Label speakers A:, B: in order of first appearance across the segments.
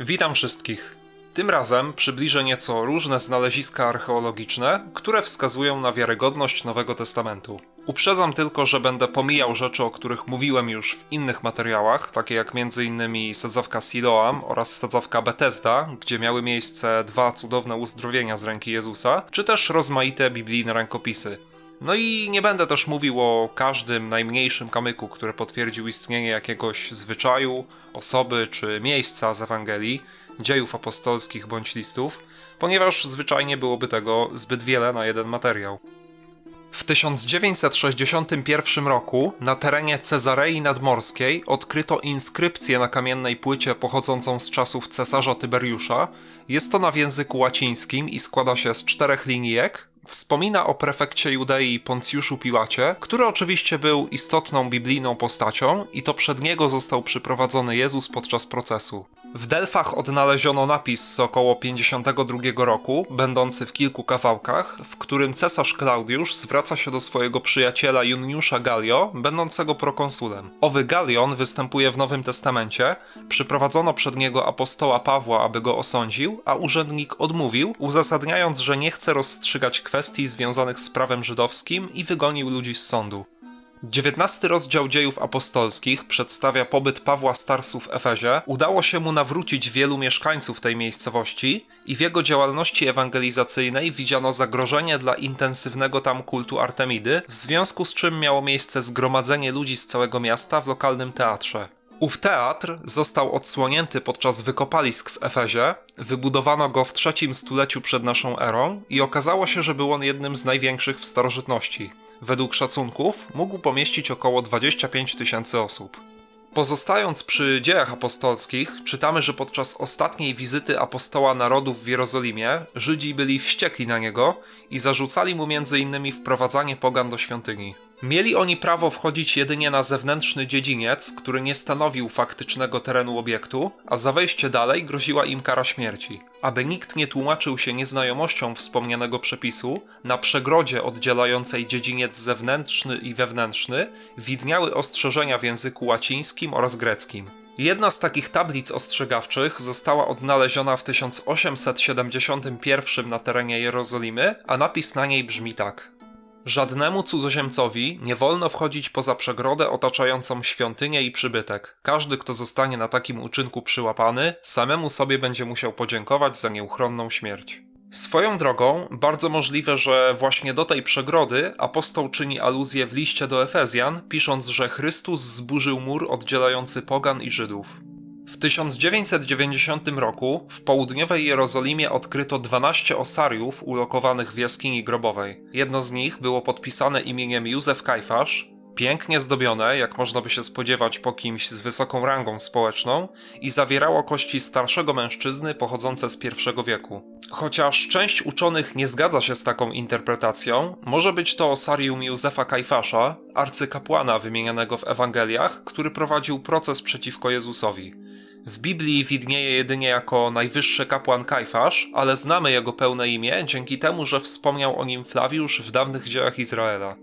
A: Witam wszystkich. Tym razem przybliżę nieco różne znaleziska archeologiczne, które wskazują na wiarygodność Nowego Testamentu. Uprzedzam tylko, że będę pomijał rzeczy, o których mówiłem już w innych materiałach, takie jak m.in. sadzawka Siloam oraz sadzawka Bethesda, gdzie miały miejsce dwa cudowne uzdrowienia z ręki Jezusa, czy też rozmaite biblijne rękopisy. No i nie będę też mówił o każdym najmniejszym kamyku, który potwierdził istnienie jakiegoś zwyczaju, osoby czy miejsca z Ewangelii, dziejów apostolskich bądź listów, ponieważ zwyczajnie byłoby tego zbyt wiele na jeden materiał. W 1961 roku na terenie Cezarei Nadmorskiej odkryto inskrypcję na kamiennej płycie pochodzącą z czasów cesarza Tyberiusza. Jest to w języku łacińskim i składa się z czterech linijek. Wspomina o prefekcie Judei Poncjuszu Piłacie, który oczywiście był istotną biblijną postacią i to przed niego został przyprowadzony Jezus podczas procesu. W Delfach odnaleziono napis z około 52 roku, będący w kilku kawałkach, w którym cesarz Klaudiusz zwraca się do swojego przyjaciela Juniusza Gallio, będącego prokonsulem. Owy Gallion występuje w Nowym Testamencie, przyprowadzono przed niego apostoła Pawła, aby go osądził, a urzędnik odmówił, uzasadniając, że nie chce rozstrzygać kwestii związanych z prawem żydowskim i wygonił ludzi z sądu. XIX rozdział dziejów apostolskich przedstawia pobyt Pawła Starsu w Efezie. Udało się mu nawrócić wielu mieszkańców tej miejscowości i w jego działalności ewangelizacyjnej widziano zagrożenie dla intensywnego tam kultu Artemidy, w związku z czym miało miejsce zgromadzenie ludzi z całego miasta w lokalnym teatrze. Ów teatr został odsłonięty podczas wykopalisk w Efezie, wybudowano go w trzecim stuleciu przed naszą erą i okazało się, że był on jednym z największych w starożytności. Według szacunków mógł pomieścić około 25 tysięcy osób. Pozostając przy dziejach apostolskich, czytamy, że podczas ostatniej wizyty apostoła narodów w Jerozolimie Żydzi byli wściekli na niego i zarzucali mu m.in. wprowadzanie pogan do świątyni. Mieli oni prawo wchodzić jedynie na zewnętrzny dziedziniec, który nie stanowił faktycznego terenu obiektu, a za wejście dalej groziła im kara śmierci. Aby nikt nie tłumaczył się nieznajomością wspomnianego przepisu, na przegrodzie oddzielającej dziedziniec zewnętrzny i wewnętrzny widniały ostrzeżenia w języku łacińskim oraz greckim. Jedna z takich tablic ostrzegawczych została odnaleziona w 1871 na terenie Jerozolimy, a napis na niej brzmi tak: Żadnemu cudzoziemcowi nie wolno wchodzić poza przegrodę otaczającą świątynię i przybytek. Każdy, kto zostanie na takim uczynku przyłapany, samemu sobie będzie musiał podziękować za nieuchronną śmierć. Swoją drogą, bardzo możliwe, że właśnie do tej przegrody apostoł czyni aluzję w liście do Efezjan, pisząc, że Chrystus zburzył mur oddzielający pogan i Żydów. W 1990 roku w południowej Jerozolimie odkryto 12 osariów ulokowanych w jaskini grobowej. Jedno z nich było podpisane imieniem Józef Kajfasz, pięknie zdobione, jak można by się spodziewać po kimś z wysoką rangą społeczną, i zawierało kości starszego mężczyzny pochodzące z I wieku. Chociaż część uczonych nie zgadza się z taką interpretacją, może być to osarium Józefa Kajfasza, arcykapłana wymienianego w Ewangeliach, który prowadził proces przeciwko Jezusowi. W Biblii widnieje jedynie jako najwyższy kapłan Kajfasz, ale znamy jego pełne imię dzięki temu, że wspomniał o nim Flawiusz w dawnych dziejach Izraela.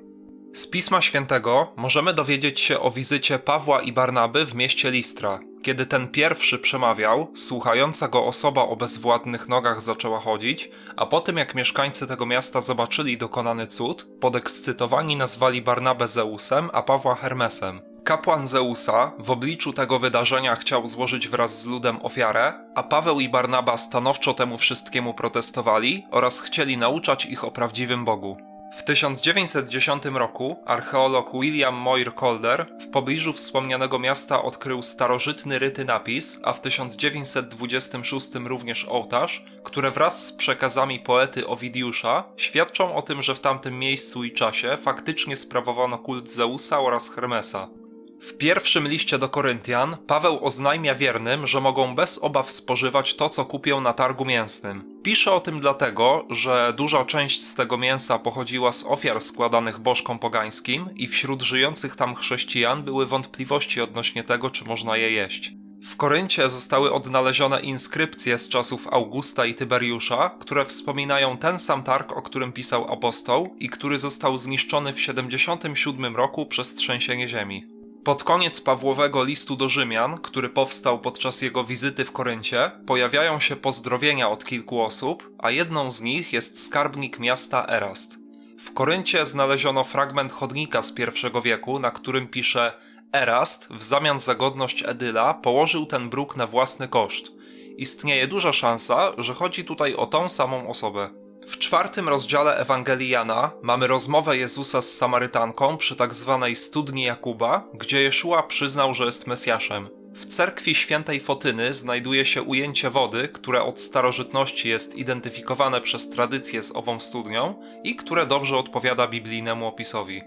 A: Z Pisma Świętego możemy dowiedzieć się o wizycie Pawła i Barnaby w mieście Listra. Kiedy ten pierwszy przemawiał, słuchająca go osoba o bezwładnych nogach zaczęła chodzić, a po tym jak mieszkańcy tego miasta zobaczyli dokonany cud, podekscytowani nazwali Barnabę Zeusem, a Pawła Hermesem. Kapłan Zeusa w obliczu tego wydarzenia chciał złożyć wraz z ludem ofiarę, a Paweł i Barnaba stanowczo temu wszystkiemu protestowali oraz chcieli nauczać ich o prawdziwym Bogu. W 1910 roku archeolog William Moir Calder w pobliżu wspomnianego miasta odkrył starożytny ryty napis, a w 1926 również ołtarz, które wraz z przekazami poety Owidiusza świadczą o tym, że w tamtym miejscu i czasie faktycznie sprawowano kult Zeusa oraz Hermesa. W pierwszym liście do Koryntian Paweł oznajmia wiernym, że mogą bez obaw spożywać to, co kupią na targu mięsnym. Pisze o tym dlatego, że duża część z tego mięsa pochodziła z ofiar składanych bożkom pogańskim i wśród żyjących tam chrześcijan były wątpliwości odnośnie tego, czy można je jeść. W Koryncie zostały odnalezione inskrypcje z czasów Augusta i Tyberiusza, które wspominają ten sam targ, o którym pisał apostoł i który został zniszczony w 77 roku przez trzęsienie ziemi. Pod koniec Pawłowego listu do Rzymian, który powstał podczas jego wizyty w Koryncie, pojawiają się pozdrowienia od kilku osób, a jedną z nich jest skarbnik miasta Erast. W Koryncie znaleziono fragment chodnika z I wieku, na którym pisze Erast w zamian za godność Edyla położył ten bruk na własny koszt. Istnieje duża szansa, że chodzi tutaj o tą samą osobę. W czwartym rozdziale Ewangelii Jana mamy rozmowę Jezusa z Samarytanką przy tak zwanej studni Jakuba, gdzie Jeszua przyznał, że jest Mesjaszem. W cerkwi świętej Fotyny znajduje się ujęcie wody, które od starożytności jest identyfikowane przez tradycję z ową studnią i które dobrze odpowiada biblijnemu opisowi.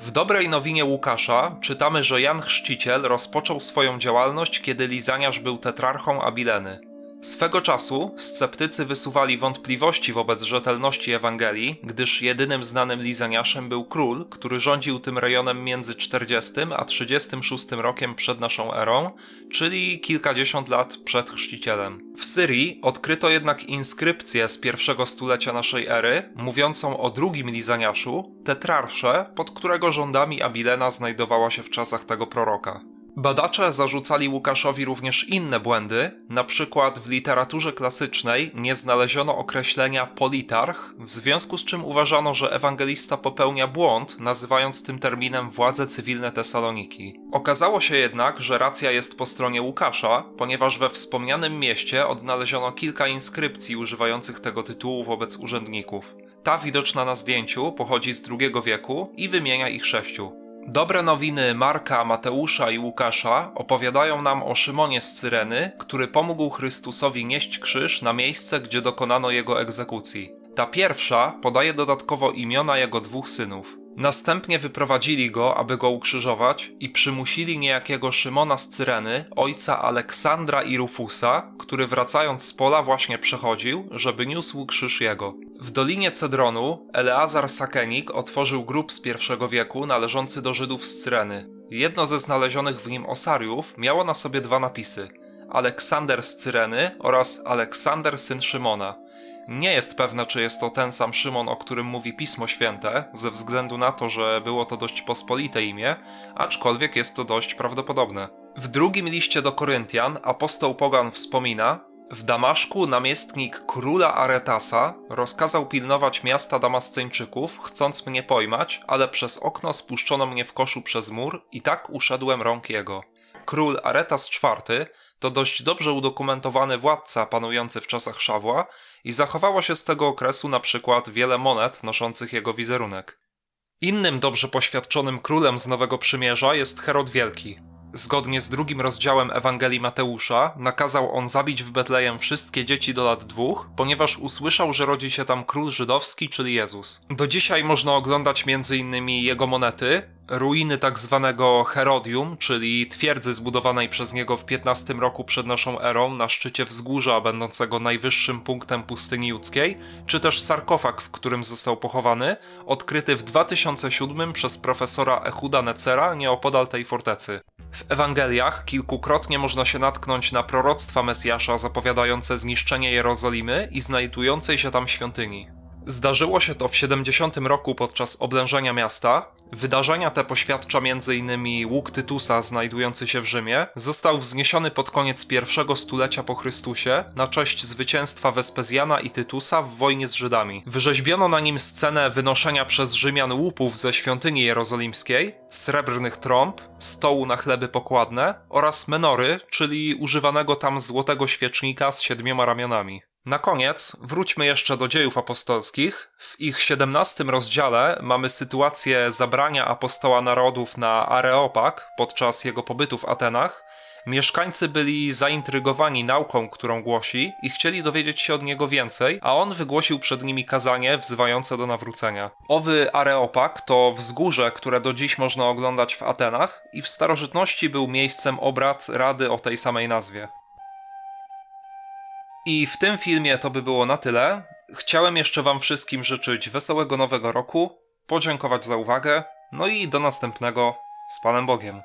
A: W dobrej nowinie Łukasza czytamy, że Jan Chrzciciel rozpoczął swoją działalność, kiedy Lizaniarz był tetrarchą Abileny. Swego czasu sceptycy wysuwali wątpliwości wobec rzetelności Ewangelii, gdyż jedynym znanym Lizaniaszem był król, który rządził tym rejonem między 40 a 36 rokiem przed naszą erą, czyli kilkadziesiąt lat przed chrzcicielem. W Syrii odkryto jednak inskrypcję z pierwszego stulecia naszej ery, mówiącą o drugim Lizaniaszu, Tetrarsze, pod którego rządami Abilena znajdowała się w czasach tego proroka. Badacze zarzucali Łukaszowi również inne błędy, na przykład w literaturze klasycznej nie znaleziono określenia politarch, w związku z czym uważano, że ewangelista popełnia błąd, nazywając tym terminem władze cywilne Tesaloniki. Okazało się jednak, że racja jest po stronie Łukasza, ponieważ we wspomnianym mieście odnaleziono kilka inskrypcji używających tego tytułu wobec urzędników. Ta widoczna na zdjęciu pochodzi z II wieku i wymienia ich sześciu. Dobre nowiny Marka, Mateusza i Łukasza opowiadają nam o Szymonie z Cyreny, który pomógł Chrystusowi nieść krzyż na miejsce, gdzie dokonano jego egzekucji. Ta pierwsza podaje dodatkowo imiona jego dwóch synów. Następnie wyprowadzili go, aby go ukrzyżować i przymusili niejakiego Szymona z Cyreny, ojca Aleksandra i Rufusa, który wracając z pola właśnie przechodził, żeby niósł krzyż jego. W Dolinie Cedronu Eleazar Sakenik otworzył grób z I wieku należący do Żydów z Cyreny. Jedno ze znalezionych w nim osariów miało na sobie dwa napisy: Aleksander z Cyreny oraz Aleksander syn Szymona. Nie jest pewne, czy jest to ten sam Szymon, o którym mówi Pismo Święte, ze względu na to, że było to dość pospolite imię, aczkolwiek jest to dość prawdopodobne. W drugim liście do Koryntian apostoł Pogan wspomina, w Damaszku namiestnik króla Aretasa rozkazał pilnować miasta Damasceńczyków, chcąc mnie pojmać, ale przez okno spuszczono mnie w koszu przez mur i tak uszedłem rąk jego. Król Aretas IV to dość dobrze udokumentowany władca panujący w czasach Szawła i zachowało się z tego okresu na przykład wiele monet noszących jego wizerunek. Innym dobrze poświadczonym królem z Nowego Przymierza jest Herod Wielki. Zgodnie z drugim rozdziałem Ewangelii Mateusza, nakazał on zabić w Betlejem wszystkie dzieci do lat dwóch, ponieważ usłyszał, że rodzi się tam król żydowski, czyli Jezus. Do dzisiaj można oglądać m.in. jego monety, ruiny tak zwanego Herodium, czyli twierdzy zbudowanej przez niego w 15 roku przed naszą erą na szczycie wzgórza będącego najwyższym punktem pustyni judzkiej, czy też sarkofag, w którym został pochowany, odkryty w 2007 przez profesora Echuda Necera nieopodal tej fortecy. W Ewangeliach kilkukrotnie można się natknąć na proroctwa Mesjasza zapowiadające zniszczenie Jerozolimy i znajdującej się tam świątyni. Zdarzyło się to w 70 roku podczas oblężenia miasta. Wydarzenia te poświadcza m.in. łuk Tytusa znajdujący się w Rzymie. Został wzniesiony pod koniec pierwszego stulecia po Chrystusie na cześć zwycięstwa Wespezjana i Tytusa w wojnie z Żydami. Wyrzeźbiono na nim scenę wynoszenia przez Rzymian łupów ze świątyni jerozolimskiej, srebrnych trąb, stołu na chleby pokładne oraz menory, czyli używanego tam złotego świecznika z siedmioma ramionami. Na koniec wróćmy jeszcze do dziejów apostolskich. W ich 17 rozdziale mamy sytuację zabrania apostoła narodów na Areopag podczas jego pobytu w Atenach. Mieszkańcy byli zaintrygowani nauką, którą głosi i chcieli dowiedzieć się od niego więcej, a on wygłosił przed nimi kazanie wzywające do nawrócenia. Owy Areopag to wzgórze, które do dziś można oglądać w Atenach i w starożytności był miejscem obrad rady o tej samej nazwie. I w tym filmie to by było na tyle. Chciałem jeszcze Wam wszystkim życzyć wesołego nowego roku, podziękować za uwagę, no i do następnego z Panem Bogiem.